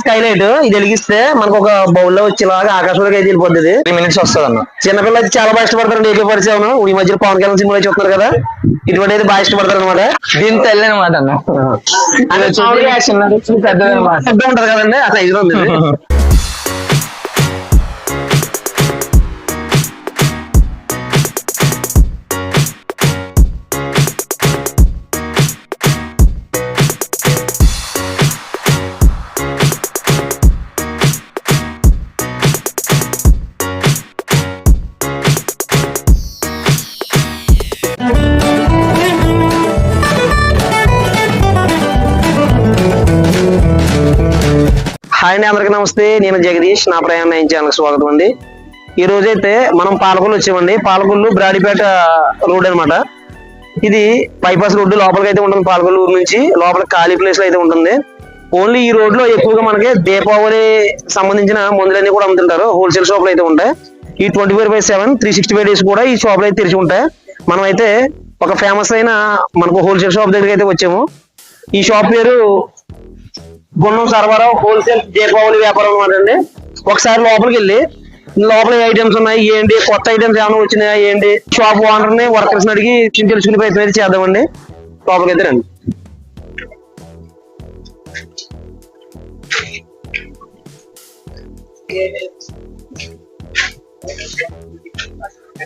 Skylight ఇది వెలిగిస్తే మనకు ఒక బౌల్లో వచ్చేలాగా ఆకాశంలోకి అయితే వెళ్ళిపోద్ది ఇది. త్రీ మినిట్స్ వస్తుంది అన్న చిన్నపిల్లలు అయితే చాలా బాగా ఇష్టపడతారు ఏకే పరిచయం ఈ మధ్య పవన్ కళ్యాణ్ సినిమాలో చూస్తున్నారు కదా. ఇటువంటి అయితే బాగా ఇష్టపడతారు అనమాట దీని తెల్ల అనమాట అన్న. పెద్ద ఉంటది కదండి ఆ సైజు లో అండి అందరికీ నమస్తే. నేను జగదీష్ నా ప్రయాణ ఛానల్ స్వాగతం అండి. ఈ రోజైతే మనం పాలకొల్లు వచ్చామండి. పాలకొల్లు బ్రాడిపేట రోడ్ అన్నమాట. ఇది బైపాస్ రోడ్డు లోపలికి అయితే ఉంటుంది పాలకొల్లు ఊరు నుంచి. లోపల ఖాళీ ప్లేస్లో అయితే ఉంటుంది. ఓన్లీ ఈ రోడ్లో ఎక్కువగా మనకి దీపావళి సంబంధించిన మందులన్నీ కూడా అమ్ముతుంటారు. హోల్సేల్ షాపులు అయితే ఉంటాయి. ఈ twenty four by seven three sixty five days కూడా ఈ షాపులు అయితే తెరిచి ఉంటాయి. మనం అయితే ఒక ఫేమస్ అయిన మనకు హోల్సేల్ షాప్ దగ్గరికి అయితే వచ్చాము. ఈ షాప్ పేరు గుండం సరఫరా హోల్సేల్ దీపావళి వ్యాపారం అనమాట అండి. ఒకసారి లోపలికి వెళ్ళి లోపల ఏ ఐటమ్స్ ఉన్నాయి ఏంటి కొత్త ఐటమ్స్ ఏమైనా వచ్చినాయా ఏంటి? షాప్ ఓనర్ని వర్కర్స్ అడిగి చిన్న తెలుసుకునే ప్రయత్నం అయితే చేద్దామండి. లోపలికి అయితే రండి.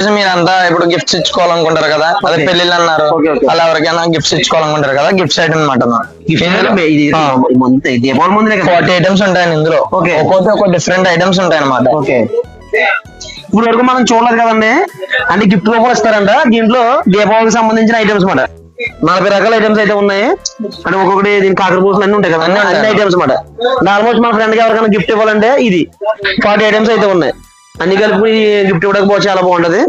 మీరంతా ఇప్పుడు గిఫ్ట్స్ ఇచ్చుకోవాలనుకుంటారు కదా? అదే. పెళ్ళిళ్ళు అన్నారు. అలా ఎవరికైనా గిఫ్ట్స్ ఇచ్చుకోవాలనుకుంటారు కదా? గిఫ్ట్స్ ఐటమ్ అనమాట ఫార్టీ ఐటమ్స్ ఉంటాయండి ఇందులో. ఒక్కొక్క ఒక డిఫరెంట్ ఐటమ్స్ ఉంటాయి అనమాట ఇప్పుడు వరకు మనం చూడలేదు కదండి? అన్ని గిఫ్ట్ రూపాయలు ఇస్తారంట. దీంట్లో దీపావళికి సంబంధించిన ఐటమ్స్ మాట నలభై రకాల ఐటమ్స్ అయితే ఉన్నాయి. అంటే ఒక్కొక్కటి దీని కాకర పూసలు అన్ని ఉంటాయి కదా? అన్ని ఉంటాయి. ఐటమ్స్ మాట ఆల్మోస్ట్ మన ఫ్రెండ్కి ఎవరికైనా గిఫ్ట్ ఇవ్వాలంటే ఇది. ఫార్టీ ఐటమ్స్ అయితే ఉన్నాయి. అన్ని కలిపి గిఫ్ట్ ఇవ్వడానికి చాలా బాగుంటది.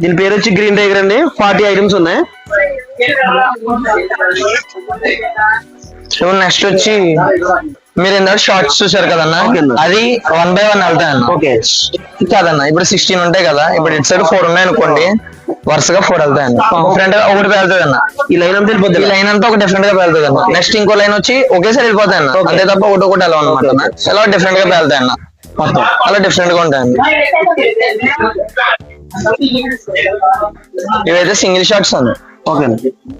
దీని పేరు వచ్చి గ్రీన్ టైగర్ అండి. ఫార్టీ ఐటమ్స్ ఉన్నాయి. ఇప్పుడు నెక్స్ట్ వచ్చి మీరు ఇందాక షార్ట్స్ చూసారు కదన్నా? అన్న. అది వన్ బై వన్ వెళ్తాయన్న. ఓకే. కాదన్న ఇప్పుడు సిక్స్టీన్ ఉంటాయి కదా. ఇప్పుడు ఇటు సైడ్ ఫోర్ ఉన్నాయి అనుకోండి వరుసగా ఫోర్ వెళ్తాయన్న. డిఫరెంట్గా ఒకటి వెళ్తుంది అన్న ఈ లైన్ అంతా ఈ వెళ్ళిపోద్ది లైన్ అంతా ఒక డిఫరెంట్గా వెళ్తుంది అన్న నెక్స్ట్ ఇంకో లైన్ వచ్చి ఒకేసారి వెళ్ళిపోతాయి అన్న. అంతే తప్ప ఒకటి ఒకటి ఎలా అనమాట అన్న. ఎలా డిఫరెంట్గా వెళ్తాయి అన్న మొత్తం అలా డిఫరెంట్గా ఉంటాయండి. ఇవైతే సింగిల్ షాట్స్ అన్న ఓకే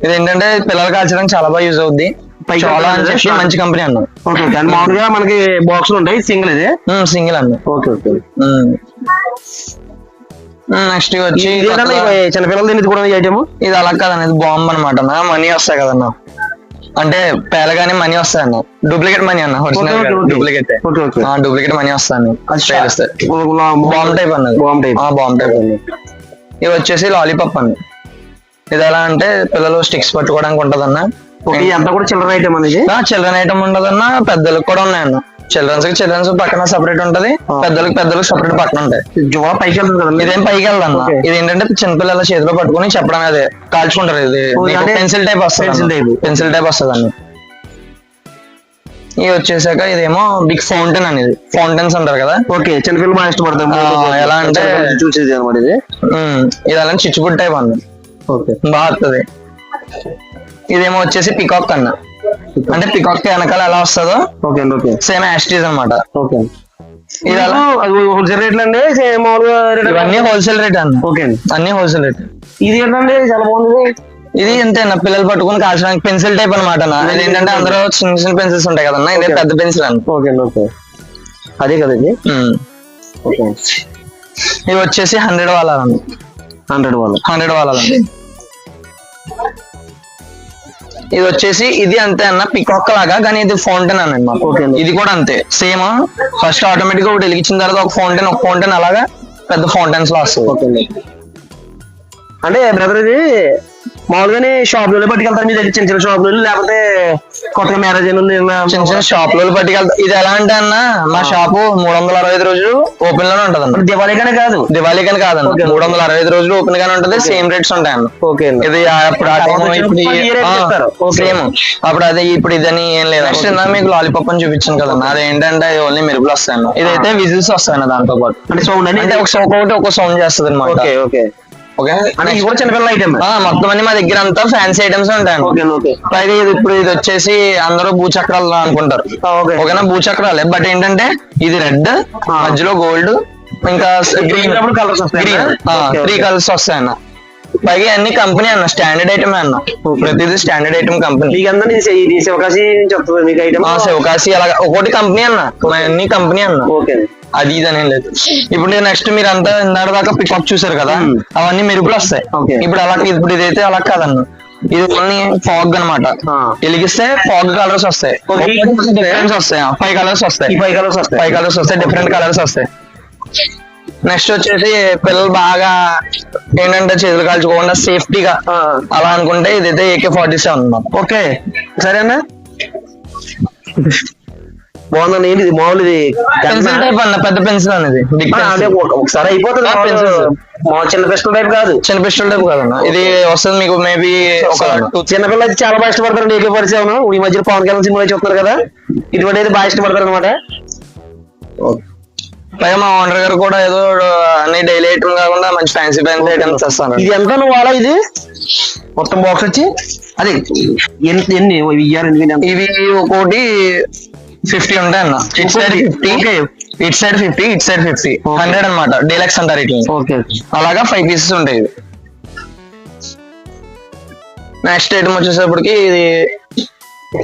ఇది ఏంటంటే పిల్లలు కాల్చడానికి చాలా బాగా యూజ్ అవుద్ది. చాలా అని వెళ్తుంది. చెప్పి మంచి కంపెనీ అన్న. ఓకే ఓకే అండ్ మామూలుగా మనకి బాక్సులు ఉంటాయి. సింగిల్ ఇది? సింగిల్ అన్న ఓకే ఓకే నెక్స్ట్ వచ్చి చిన్నపిల్లలు తినేది కూడా ఐటమ్ ఇది అలా కాదన్న ఇది బాంబ్ అనమాట మనీ వస్తాయి కదన్న. అంటే పేలగానే మనీ వస్తాయి అన్న డూప్లికేట్ మనీ అన్న ఒరిజినల్. డూప్లికేట్. డూప్లికేట్. మనీ వస్తాయి బాంబ్ టైప్ అన్నది. Bomb type. టైప్ ఇవి వచ్చేసి లాలీపాప్ అన్న ఇది ఎలా అంటే పిల్లలు స్టిక్స్ పట్టుకోవడానికి ఉంటదన్న. అంతా కూడా చిల్లర ఐటమ్ అనేది చిల్డ్రన్ ఐటమ్ ఉండదన్న పెద్దలకు కూడా ఉన్నాయన్న. చిల్డ్రన్స్కి చిల్డ్రన్స్ పక్కన సపరేట్ ఉంటది. పెద్దలకు పెద్దలకు సపరేట్ పక్కన ఉంటాయి. జోల పైకి వెళ్తుంది ఇదేం పైకి Okay. ఇది ఏంటంటే చిన్నపిల్లల చేతిలో పట్టుకొని చెప్పడం అదే. కాల్చుకుంటారు ఇది. పెన్సిల్ టైప్ వస్తుంది. పెన్సిల్ టైప్ వస్తుంది అన్న ఇది వచ్చేసాక ఇదేమో బిగ్ ఫౌంటైన్ అనేది ఫౌంటైన్స్ అంటారు కదా. ఓకే చిన్నపిల్లలు బాగా ఇష్టపడతారు ఎలా అంటే- చూసేది అనమాట ఇది. ఇది అలా చిచ్చుబుడ్ టైప్ అన్న. ఓకే. బాగా వస్తుంది ఇదేమో వచ్చేసి పికాక్ అన్న. అంటే పికాక్ వెనకాల ఎలా వస్తుందో? ఓకే అండి ఓకే సేమ్ యాస్టీజ్ అన్నమాట. ఓకే ఇది అలా హోల్సేల్ రేట్లు అండి మామూలుగా ఇవన్నీ హోల్సేల్ రేట్ అన్న. ఓకే అండి అన్ని హోల్సేల్ రేట్ ఇది ఏంటండి? చాలా బాగుంది. ఇది అన్న పిల్లలు పట్టుకుని కాల్చడానికి పెన్సిల్ టైప్ అనమాట ఇది ఏంటంటే అందరూ చిన్న చిన్న పెన్సిల్స్ ఉంటాయి కదన్న. ఇదే. పెద్ద పెన్సిల్ అన్న. ఓకే అండి ఓకే అదే కదా ఇది? ఉమ్. ఓకే ఇవి వచ్చేసి హండ్రెడ్ వాళ్ళండి హండ్రెడ్ వాళ్ళు హండ్రెడ్ వాళ్ళండి ఇది వచ్చేసి ఇది అంతే అన్న పికాక్ లాగా కానీ ఇది ఫౌంటైన్ అన్నమాట. ఇది కూడా అంతే. సేమ్ ఫస్ట్ ఆటోమేటిక్గా ఒకటి వెలిగించిన తర్వాత ఒక ఫౌంటైన్ ఒక ఫౌంటైన్ అలాగా పెద్ద ఫౌంటైన్స్లో వస్తుంది. అంటే బ్రదర్ ఇది మామూలుగానే షాప్లో పట్టుకెళ్తారు. మీ దగ్గర చిన్న చిన్న షాప్లో లేకపోతే కొత్తగా మ్యారేజ్ అయిన చిన్న చిన్న షాప్లో పట్టుకెళ్తా. ఇది ఎలా అంటే అన్న మా షాపు మూడు వందల అరవై ఐదు రోజులు ఓపెన్లోనే ఉంటది అన్న దివాళీగానే కాదు. దివాళీ కానీ Okay. మూడు వందల అరవై ఐదు రోజులు ఓపెన్ గానే ఉంటది సేమ్ రేట్స్ ఉంటాయి అన్న. ఓకే ఇది అప్పుడు ఆ ఇప్పుడు. సేమ్ అప్పుడు అదే ఇప్పుడు ఇదని ఏం లేదు. నెక్స్ట్ ఇందా మీకు లాలీపాప్ అని చూపించాను కదన్న అది ఏంటంటే ఓన్లీ మెరుపులు వస్తాయన్న ఇదైతే విజిల్స్ వస్తాయన్న దాంతో పాటు. అంటే సౌండ్ అంటే ఒక ఒక్కొక్కటి ఒక సౌండ్ చేస్తుంది అనమాట ఓకే ఓకే. మొత్తం అన్ని మా దగ్గర అంతా ఫ్యాన్సీ ఐటమ్స్ పైగా ఇది ఇప్పుడు ఇది వచ్చేసి అందరూ భూచక్రాలు అనుకుంటారు. ఓకే ఓకేనా భూచక్రాలే. బట్ ఏంటంటే ఇది రెడ్ మధ్యలో గోల్డ్ ఇంకా గ్రీన్ కలర్స్ వస్తాయి? త్రీ కలర్స్ వస్తాయన్న. పైగా అన్ని కంపెనీ అన్న స్టాండర్డ్ ఐటమ్ అన్న. ప్రతిదీ standard item company Sivakasi Sivakasi అలాగా. ఒకటి కంపెనీ అన్న. అన్ని కంపెనీ అన్న. ఓకే అది ఇది అనేది లేదు. ఇప్పుడు నెక్స్ట్ మీరు అంతా దాకా పికప్ చూసారు కదా. అవన్నీ మెరుపులు వస్తాయి. ఇప్పుడు అలా ఇప్పుడు ఇదైతే అలా కాదన్న. ఇది ఓన్లీ ఫాగ్ అన్నమాట. Ah. వెలిగిస్తే ఫాగ్ కలర్స్ వస్తాయి. డిఫరెన్స్ వస్తాయి. ఫైవ్ కలర్స్ వస్తాయి. ఫైవ్ కలర్స్ వస్తాయి. ఫైవ్ కలర్స్ వస్తాయి డిఫరెంట్ కలర్స్ వస్తాయి. నెక్స్ట్ వచ్చేసి పిల్లలు బాగా ఏంటంటే చేతులు కాల్చుకోకుండా సేఫ్టీగా. అలా అనుకుంటే ఇదైతే ఏకే ఫార్టీ సెవెన్ ఓకే. సరేనా? బాగుందండి ఏంటి ఇది మామూలు ఇది పెన్సిల్ టైప్ అన్న పెద్ద పెన్సిల్ అనేది బిగ్ అదే ఒక- ఒకసారి అయిపోతుంది మామూలు- pencils. మామూలు చిన్న పిస్టల్ టైప్ కాదు. చిన్న పిస్టల్ టైప్ కాదన్న. ఇది వస్తుంది మీకు మేబీ ఒక టూ చిన్నపిల్లలు అయితే చాలా బాగా ఇష్టపడతారు ఏకే పరిచయం. ఈ మధ్య పవన్ కళ్యాణ్ సినిమా చూస్తున్నారు కదా? ఇటువంటి అయితే బాగా ఇష్టపడతారు అనమాట పైగా మా ఓనర్ గారు కూడా ఏదో అన్ని డైలీ ఐటమ్ కాకుండా మంచి ఫ్యాన్సీ ఫ్యాన్సీ ఐటమ్స్ తెస్తాను ఇది ఎంత నువ్వు వాడా ఇది? మొత్తం బాక్స్ వచ్చి? అదే ఎన్ని ఎన్ని? ఇవి ఒక్కోటి ఫిఫ్టీ ఉంటాయి అన్న. It side fifty. It side fifty it side fifty. Hundred అనమాట డీలక్స్ అంటారు ఇట్లా ఓకే. అలాగా ఫైవ్ పీసెస్ ఉంటాయి నెక్స్ట్ ఐటమ్ వచ్చేసప్పటికి ఇది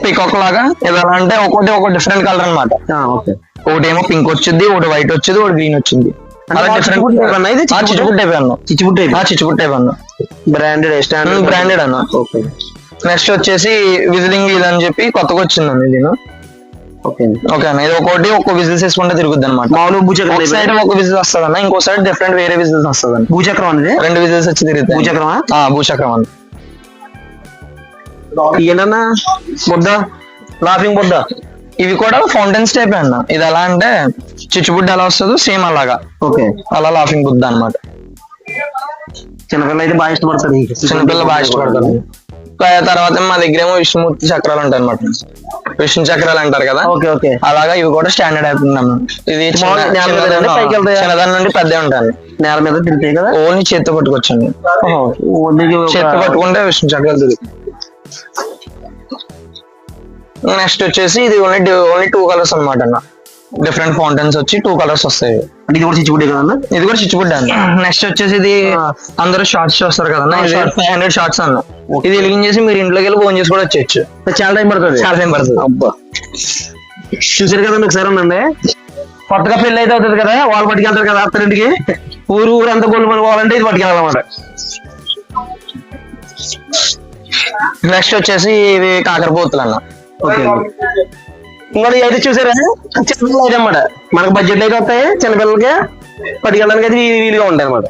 పికాక్ లాగా ఎలా అంటే ఒక్కొక్కటి ఒక డిఫరెంట్ కలర్ అన్నమాట. ఓకే. ఒకటి ఏమో పింక్ వచ్చింది ఒకటి వైట్ వచ్చింది ఒకటి గ్రీన్ వచ్చింది. అన్నా? టైప్ బ్రాండెడ్ బ్రాండెడ్ అన్న. ఓకే. నెక్స్ట్ వచ్చేసి విజిలింగ్ ఇది అని చెప్పి కొత్తగా వచ్చిందండి ఇది. ఓకే ఓకే అన్న ఇది ఒకటి ఒక్క విజిల్స్ వేసుకుంటే తిరుగుద్ది అనమాట మామూలు భూచక్రం ఒక సైడ్ ఒక విజిల్ వస్తుంది అన్న ఇంకో సైడ్ డిఫరెంట్ వేరే విజిల్స్ వస్తుంది అన్న భూచక్రం అనేది? రెండు విజిల్స్ వచ్చి తిరుగుతాయి. భూచక్రమా? భూచక్రం అన్న ఏంటన్నా? బుద్ధ? లాఫింగ్ బుద్ధ? ఇవి కూడా ఫౌంటైన్స్ టైప్ అన్న ఇది ఎలా అంటే చిచ్చుబుడ్డ ఎలా వస్తుందో సేమ్ అలాగా. ఓకే. అలా లాఫింగ్ బుద్ధ అన్నమాట. చిన్నపిల్లలు అయితే బాగా ఇష్టపడతారు ఈ చిన్నపిల్లలు బాగా ఇష్టపడతారు. తర్వాత మా దగ్గర ఏమో విష్ణుమూర్తి చక్రాలు ఉంటాయి అనమాట విష్ణు చక్రాలు అంటారు కదా? Okay okay. అలాగా ఇవి కూడా స్టాండర్డ్ అయిపోతుంది అన్న ఇది? చిన్నదాని నుండి పెద్ద ఉంటాయి. నేల మీద తింటాయి కదా? ఓన్లీ చేత్తో పట్టుకొచ్చండి. చేత్తో పట్టుకుంటే విష్ణు చక్రాలు తిరుగుతాయి. నెక్స్ట్ వచ్చేసి ఇది ఓన్లీ ఓన్లీ టూ కలర్స్ అన్నమాట అన్న. డిఫరెంట్ ఫౌంటైన్స్ వచ్చి టూ కలర్స్ వస్తాయి. అంటే ఇది కూడా చిచ్చుబుడ్డే కదన్నా? ఇది కూడా చిచ్చుబుడ్డ అన్న. నెక్స్ట్ వచ్చేసి ఇది అందరూ షార్ట్స్ చూస్తారు కదా. ఫైవ్ హండ్రెడ్ షార్ట్స్ అన్న. ఇది వెలిగించేసి మీరు ఇంట్లోకి వెళ్ళి ఫోన్ చేసి కూడా వచ్చేయచ్చు. చాలా టైం పడుతుంది. చాలా టైం పడుతుంది. అబ్బా. చూసారు కదండి ఒకసారి ఉందండి కొత్తగా పెళ్ళి అయితే అవుతుంది కదా? వాళ్ళు పట్టుకెళ్తారు కదా అత్తరింటికి ఊరు ఊరు అంతా గోల్డ్ మన పోవాలంటే ఇది పట్టుకెళ్ళాలన్నమాట. నెక్స్ట్ వచ్చేసి ఇవి కాకరపోతులు అన్న. ఓకే ఇంకోటి అయితే చూసారా? చిన్నపిల్లలు అయితే అన్నమాట. మనకు బడ్జెట్ అయితే వస్తాయి చిన్నపిల్లలకి పట్టుకెళ్ళడానికి అయితే వీలుగా ఉంటాయి అన్నమాట.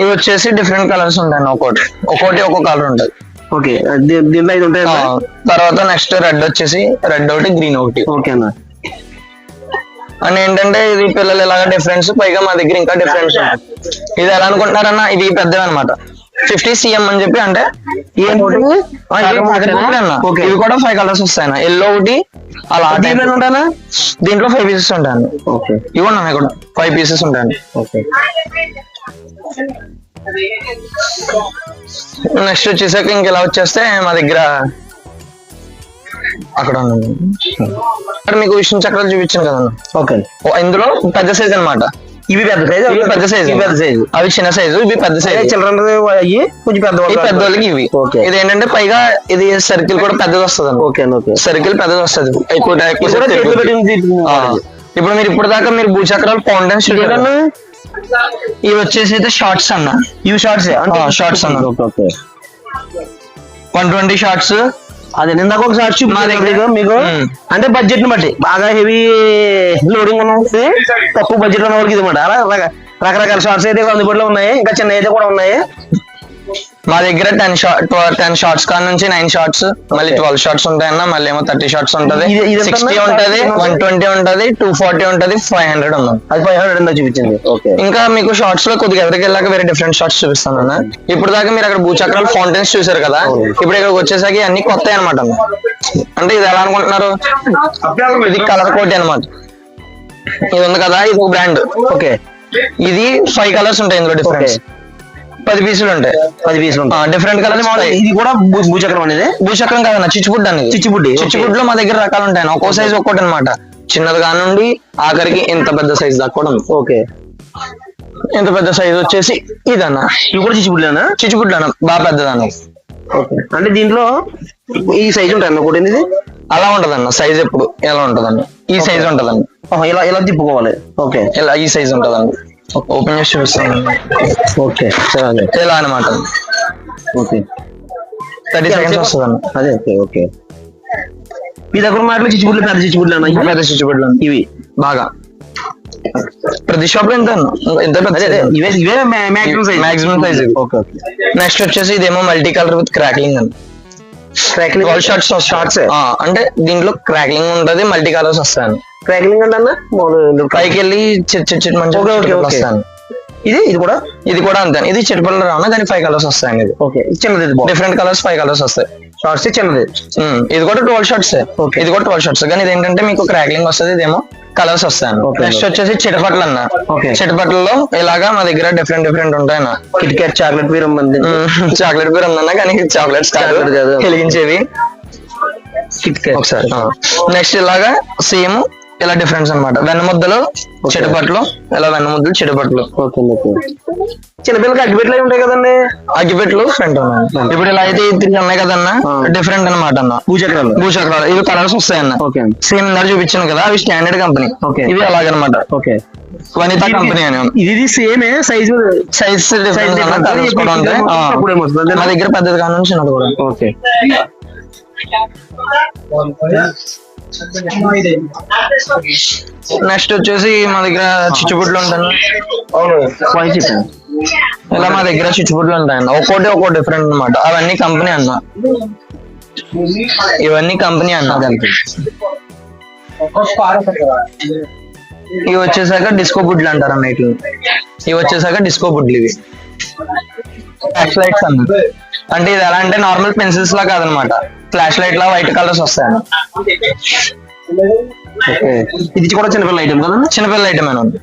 ఇవి వచ్చేసి డిఫరెంట్ కలర్స్ ఉంటాయి అన్న ఒక్కోటి. ఒక్కోటి ఒక్కో కలర్ ఉంటుంది. ఓకే దీంట్లో అయితే ఉంటాయి? తర్వాత నెక్స్ట్ రెడ్ వచ్చేసి రెడ్ ఒకటి గ్రీన్ ఒకటి. ఓకే అన్న. అండ్ ఏంటంటే ఇది పిల్లలు ఇలాగ డిఫరెన్స్ పైగా మా దగ్గర ఇంకా డిఫరెన్స్ ఇది ఎలా అనుకుంటున్నారన్న ఇది పెద్దవి అనమాట ఫిఫ్టీ సిఎం అని చెప్పి అంటే ఇవి అన్న. కూడా ఫైవ్ కలర్స్ వస్తాయి అన్న ఎల్లో ఒకటి అలా. ఉంటానా దీంట్లో ఫైవ్ పీసెస్ ఓకే ఇవి ఉన్నాయి కూడా ఫైవ్ పీసెస్ ఓకే నెక్స్ట్ వచ్చేసాక ఇంక ఇలా వచ్చేస్తే మా దగ్గర అక్కడ. అక్కడ మీకు విష్ణు చక్రాలు చూపించాను కదన్న. ఓకే ఓ, ఇందులో పెద్ద సైజ్ అన్నమాట. ఇవి పెద్ద సైజు ఇవి పెద్ద సైజ్ పెద్ద సైజు అవి చిన్న సైజు ఇవి పెద్ద సైజ్ చిల్డ్రన్ అయ్యి కొంచెం పెద్ద ఈ పెద్దోళ్ళకి ఇవి. ఓకే. ఇది ఏంటంటే పైగా ఇది సర్కిల్ కూడా పెద్దది వస్తుంది ఓకే ఓకే. సర్కిల్ పెద్దది వస్తుంది. ఎక్కువ. ఇప్పుడు మీరు ఇప్పుడు దాకా మీరు భూచక్రాలు ఏదన్నా ఇవి వచ్చేసి అయితే షార్ట్స్ అన్న. ఇవి షార్ట్స్ shorts అన్న. వన్ ట్వంటీ షార్ట్స్ అదే ఇందాక ఒక షార్ట్ మా దగ్గర- మీకు. అంటే బడ్జెట్ని బట్టి. బాగా హెవీ లోడింగ్ ఉన్న తక్కువ బడ్జెట్ ఉన్న వాళ్ళకి ఇది మాట అలా రక- రకరకాల షార్ట్స్ అయితే అందుబాటులో ఉన్నాయి. ఇంకా చిన్న అయితే కూడా ఉన్నాయి. మా దగ్గర టెన్ షార్ట్ టెన్ షార్ట్స్ కాడ నుంచి నైన్ షార్ట్స్ మళ్ళీ ట్వెల్వ్ షార్ట్స్ ఉంటాయన్న మళ్ళీ ఏమో థర్టీ షార్ట్స్ ఉంటది. సిక్స్టీ? ఉంటది వన్ ట్వంటీ ఉంటది టూ ఫార్టీ ఉంటది ఫైవ్ హండ్రెడ్ ఉంది? అది ఫైవ్ హండ్రెడ్ ఎంతో చూపించింది? ఇంకా మీకు షార్ట్స్లో కొద్దిగా ఎవరికి వెళ్ళాక వేరే డిఫరెంట్ షార్ట్స్ చూపిస్తాను అన్న. ఇప్పుడు దాకా మీరు అక్కడ భూచక్రాలు ఫౌంటైన్స్ చూసారు కదా ఇప్పుడు ఇక్కడికి వచ్చేసరికి అన్ని కొత్త అనమాట అంటే ఇది ఎలా అనుకుంటున్నారు? ఇది కలర్ కోటి అన్నమాట. ఇది ఉంది కదా ఇది ఒక బ్రాండ్ ఓకే ఇది ఫైవ్ కలర్స్ ఉంటాయి ఇందులో డిఫరెన్స్ పది పీసులు ఉంటాయి. పది పీసులు ఉంటాయి. డిఫరెంట్ కలర్స్ ఇది కూడా భూచక్రం అనేది. భూచక్రం కాదన్న చిచ్చుబుడ్డి అనేది. చిచ్చుబుడ్డి. చిచ్చుబుడ్లో మా దగ్గర రకాలు ఉంటాయి ఒక్కో సైజ్ ఒక్కోటి అనమాట చిన్నది కానుండి ఆఖరికి ఇంత పెద్ద సైజ్ దాకా కూడా ఉంది. ఓకే. ఇంత పెద్ద సైజ్ వచ్చేసి ఇదన్న. ఇవి కూడా చిచ్చుబుడ్లేనా చిచ్చుబుడ్డి అన్న. బాగా పెద్దదన్న. ఓకే. అంటే దీంట్లో ఈ సైజు ఉంటాయి అన్న ఒకటి ఇది? అలా ఉంటదన్న. సైజ్ ఎప్పుడు ఎలా ఉంటదన్న. ఈ సైజ్ ఉంటదండి ఇలా ఇలా తిప్పుకోవాలి. ఓకే. ఇలా ఈ సైజ్ ఉంటదండి ఓపెన్ చేసి చూపిస్తాను ఓకే సరే. ఇలా అనమాట ఓకే. థర్టీ సెకండ్స్ వస్తుందన్న అదే ఓకే ఓకే. మీ దగ్గర మాటలు చిచ్చుబుడ్లు పెద్ద చిచ్చుబుడ్లు అన్న పెద్ద చిచ్చుబుడ్లు ఇవి బాగా. ప్రతి షాప్లో ఎంత? ఎంత ఇవే ఇవే maximum size maximum size okay okay. Next వచ్చేసి ఇదేమో మల్టీ కలర్ విత్ క్రాక్లింగ్ అని క్రాక్లింగ్ గోల్డ్ షార్ట్స్ షార్ట్స్ అంటే దీంట్లో క్రాక్లింగ్ ఉంటది మల్టీ కలర్స్ వస్తాయి క్రాక్లింగ్ అంటే అన్న మామూలు పైకి. వెళ్ళి చిట్ చిట్ చిట్ మంచి ఓకే, ఓకే. వస్తాయి ఇది? ఇది కూడా? ఇది కూడా అంతే. ఇది చిట్టుపల్లి రావున దాని ఫైవ్ కలర్స్ వస్తాయండి ఇది. ఓకే చిన్నది డిఫరెంట్ కలర్స్ ఫైవ్ కలర్స్ వస్తాయి. షార్ట్స్ చిన్నది. ఇది కూడా ట్వెల్వ్ షార్ట్స్. ఇది కూడా ట్వెల్వ్ షార్ట్స్ కానీ ఇది ఏంటంటే మీకు క్రాక్లింగ్ వస్తుంది ఇదేమో కలర్స్ వస్తాయి ఓకే. నెక్స్ట్ వచ్చేసి చిటపట్లు అన్న. ఓకే. చిటపట్లలో ఇలాగా మా దగ్గర డిఫరెంట్ డిఫరెంట్ ఉంటాయన్న. కిట్ క్యాట్ చాక్లెట్ పేరు ఉంది చాక్లెట్ పేరు ఉందన్న కానీ చాక్లెట్స్ కాదు. Chocolate కాదు. వెలిగించేవి. కిట్ క్యాట్ ఒకసారి నెక్స్ట్ ఇలాగా సేమ్ ఇలా డిఫరెన్స్ అన్నమాట. వెన్న ముద్దలు చెడుపట్లు ఇలా వెన్న ముద్దలు చెడుపట్లు చిన్నపిల్లలకి అగ్గిపెట్లు అయి ఉంటాయి కదండి. అగ్గిపెట్లు ఫ్రంట్ ఉన్నాయి ఇప్పుడు ఇలా అయితే త్రీ ఉన్నాయి కదన్న. డిఫరెంట్ అన్నమాట అన్న. భూచక్రాలు. భూచక్రాలు ఇవి కలర్స్ వస్తాయి అన్న ఓకే. సేమ్ ఇందాక చూపించాను కదా అవి స్టాండర్డ్ కంపెనీ. ఇవి అలాగనమాట. ఓకే. వనిత కంపెనీ అని ఇది ఇది సేమే సైజు సైజ్? మా దగ్గర పెద్దది కాను చిన్నది కూడా. ఓకే. నెక్స్ట్ వచ్చేసి మా దగ్గర చిచ్చుబుడ్లు ఉంటాయి. అవును. ఇలా మా దగ్గర చిచ్చుబుడ్లు ఉంటాయన్న ఒక్కోటి ఒక్కో డిఫరెంట్ అన్నమాట. అవన్నీ కంపెనీ అన్న. ఇవన్నీ కంపెనీ అన్న. ఇవి వచ్చేసాక డిస్కో బుడ్లు అంటారు అన్న ఇట్లా ఇవి వచ్చేసాక డిస్కో బుడ్లు ఇవి. ఫ్లాష్ లైట్స్ అన్న. అంటే ఇది ఎలా అంటే నార్మల్ పెన్సిల్స్ లా కాదనమాట. ఫ్లాష్ లైట్ లా వైట్ కలర్స్ వస్తాయన్న ఓకే ఇది కూడా చిన్నపిల్ల ఐటమ్ కదా చిన్నపిల్ల ఐటమ్ అని ఉంది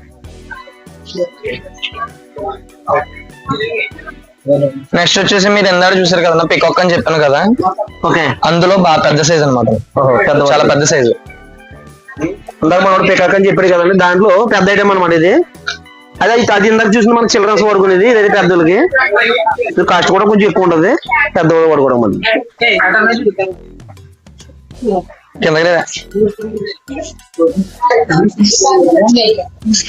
నెక్స్ట్ వచ్చేసి మీరు ఎందాడు చూసారు కదా పికాక్ అని చెప్పాను కదా. ఓకే అందులో బాగా పెద్ద సైజ్ అనమాట చాలా పెద్ద సైజు ఇందాక మనోడు పికాక్ అని చెప్పాడు కదండి దాంట్లో పెద్ద ఐటమ్ అనమాట ఇది. అదే ఇది- అది ఇందాక చూసిన మన చిల్డ్రన్స్ పడుకునేది ఇదైతే పెద్దలకి కాస్ట్ కూడా కొంచెం ఎక్కువ ఉంటది పెద్దవాళ్ళు పడుకోవడం మళ్ళీ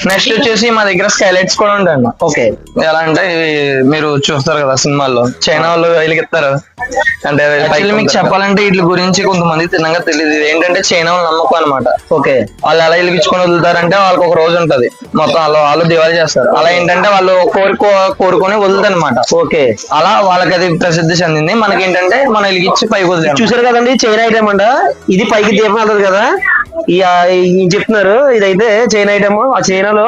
నెక్స్ట్ వచ్చేసి మా దగ్గర స్కైలైట్స్ కూడా ఉంటాయండి. ఓకే. ఎలా అంటే ఇవి మీరు చూస్తారు కదా సినిమాల్లో. చైనా వాళ్ళు వెలిగిస్తారు అంటే యాక్చువల్లీ మీకు చెప్పాలంటే వీటి గురించి కొంతమంది తిన్నగా తెలియదు. ఏంటంటే చైనా వాళ్ళు నమ్మకం అనమాట ఓకే. వాళ్ళు ఎలా వెలిగించుకొని వదులుతారంటే వాళ్ళకి ఒక రోజు ఉంటది. మొత్తం వాళ్ళు వాళ్ళు దివాళీ చేస్తారు. అలా ఏంటంటే వాళ్ళు కోరుకో కోరుకొని వదులుతారు అనమాట ఓకే. అలా వాళ్ళకి అది ప్రసిద్ధి చెందింది. మనకి ఏంటంటే మనం వెలిగించి పైకి వదిలేము చూసారు కదండి చైనా ఐటమ్ అంట. ఇది పైకి దీపం వెళ్తుంది కదా? చెప్తున్నారు ఇదైతే చైనా ఐటమ్ ఆ చైనాలో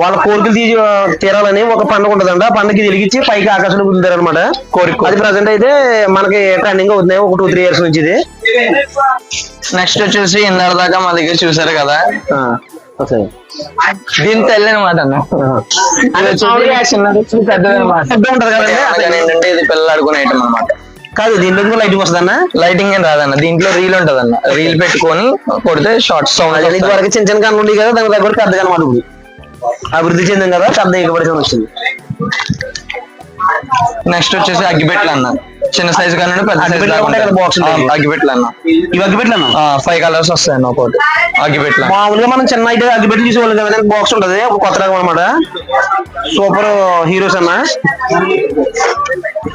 వాళ్ళ కోరికలు తీసి తీరాలని ఒక పండుగ ఉంటదంట. ఆ పండుగకి వెలిగించి పైకి ఆకాశంలో కుదురుతారు అనమాట కోరిక. అది ప్రజెంట్ అయితే మనకి ట్రెండింగ్ అవుతుంది ఒక టూ త్రీ ఇయర్స్ నుంచి ఇది. నెక్స్ట్ వచ్చేసి ఇందాక దాకా మా దగ్గర చూసారు కదా? దీని తల్లి అనమాట పెద్ద ఉంటది కదండి? ఏంటంటే ఇది పిల్లలు ఆడుకునే ఐటమ్ అనమాట కాదు దీంట్లో కూడా లైటింగ్ వస్తుందన్న? లైటింగ్ ఏం రాదన్న. దీంట్లో రీల్ ఉంటదన్న. రీల్ పెట్టుకొని కొడితే షార్ట్ సౌండ్ ఇది వరకు చిన్న చిన్న ఉంది కదా దాని దగ్గర పెద్దగా అనమాట ఇప్పుడు అభివృద్ధి చెందింది కదా పెద్ద ఎగబడి వచ్చింది. నెక్స్ట్ వచ్చేసి అగ్గిపెట్లు అన్న. చిన్న సైజ్ కానీ పెద్ద సైజ్ అగ్గిపెట్లు ఉంటాయి. అగ్గిపెట్లు అన్న ఫైవ్ కలర్స్ వస్తాయన్న ఒకటి అగ్గిపెట్లు అన్న. మామూలుగా మనం చిన్న ఐటీ అగ్గిపెట్టి చూసేవాళ్ళం కదా బాక్స్ ఉంటది ఒక కొత్త రకం అనమాట సూపర్ హీరోస్ అన్న.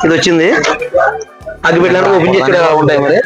ఇది వచ్చింది. అగ్గిపెట్లను ఓపెన్ చేసి ఉంటాయి మరి.